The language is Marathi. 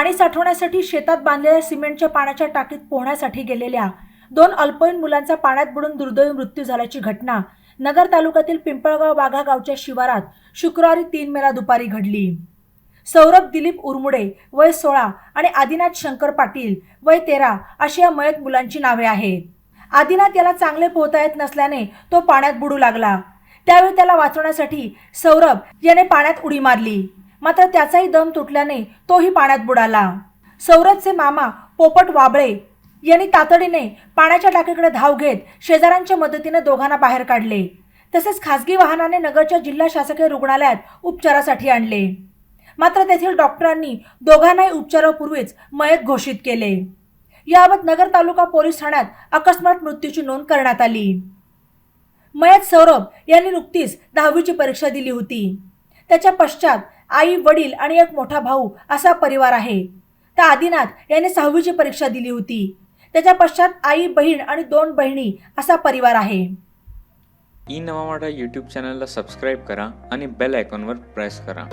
पाणी साठवण्यासाठी शेतात बांधलेल्या सिमेंटच्या पाण्याच्या टाकीत पोहण्यासाठी गेलेल्या दोन अल्पवयीन मुलांचा पाण्यात बुडून दुर्दैवी मृत्यू झाल्याची घटना नगर तालुक्यातील पिंपळगाव बागा गावच्या शिवारात शुक्रवारी तीन मेला दुपारी घडली. सौरभ दिलीप उरमुडे वय सोळा आणि आदिनाथ शंकर पाटील वय तेरा अशी या मयत मुलांची नावे आहेत. आदिनाथ याला चांगले पोहता येत नसल्याने तो पाण्यात बुडू लागला. त्यावेळी त्याला वाचवण्यासाठी सौरभ याने पाण्यात उडी मारली. मात्र त्याचाही दम तुटल्याने तोही पाण्यात बुडाला. सौरथचे मामा पोपट वाबळे यांनी तातडीने पाण्याच्या टाकीकडे धाव घेत शेजाऱ्यांच्या मदतीने दोघांना बाहेर काढले. तसेच खासगी वाहनाने नगरच्या जिल्हा शासकीय रुग्णालयात उपचारासाठी आणले. मात्र तेथील डॉक्टरांनी दोघांनाही उपचारापूर्वीच मयत घोषित केले. याबाबत नगर तालुका पोलीस ठाण्यात अकस्मात मृत्यूची नोंद करण्यात आली. मयत सौरभ यांनी नुकतीच दहावीची परीक्षा दिली होती. त्याच्या पश्चात आई वडील आणि एक मोठा भाऊ असा परिवार आहे. तर आदिनाथ याने सहावीची परीक्षा दिली होती. त्याच्या पश्चात आई बहीण आणि दोन बहिणी असा परिवार आहे. ई नवा मराठा यूट्यूब चॅनलला सबस्क्राईब करा आणि बेल आयकॉनवर प्रेस करा.